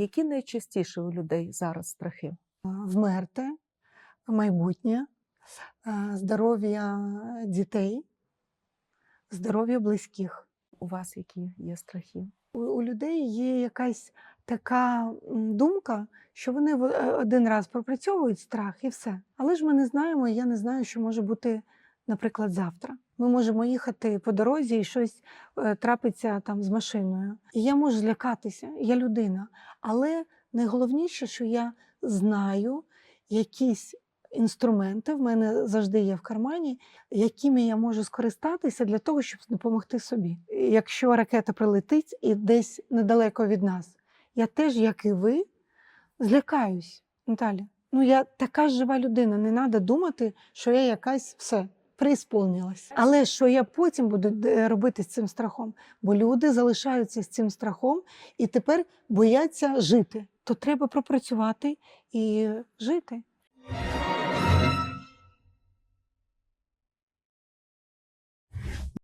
Які найчастіше у людей зараз страхи? вмерти, майбутнє, е, здоров'я дітей, здоров'я близьких. У вас які є страхи? У, людей є якась така думка, що вони е, один раз пропрацьовують страх і все. Але ж ми не знаємо, і я не знаю, що може бути, наприклад, завтра. Ми можемо їхати по дорозі і щось е, трапиться там з машиною. І я можу злякатися, я людина. Але найголовніше, що я знаю якісь інструменти в мене завжди є в кармані, якими я можу скористатися для того, щоб допомогти собі. Якщо ракета прилетить і десь недалеко від нас, я теж, як і ви, злякаюсь, Наталя. Ну, я така ж жива людина, не треба думати, що я якась все преісполнилась. Але що я потім буду е, робити з цим страхом? Бо люди залишаються з цим страхом і тепер бояться жити. То треба пропрацювати і жити.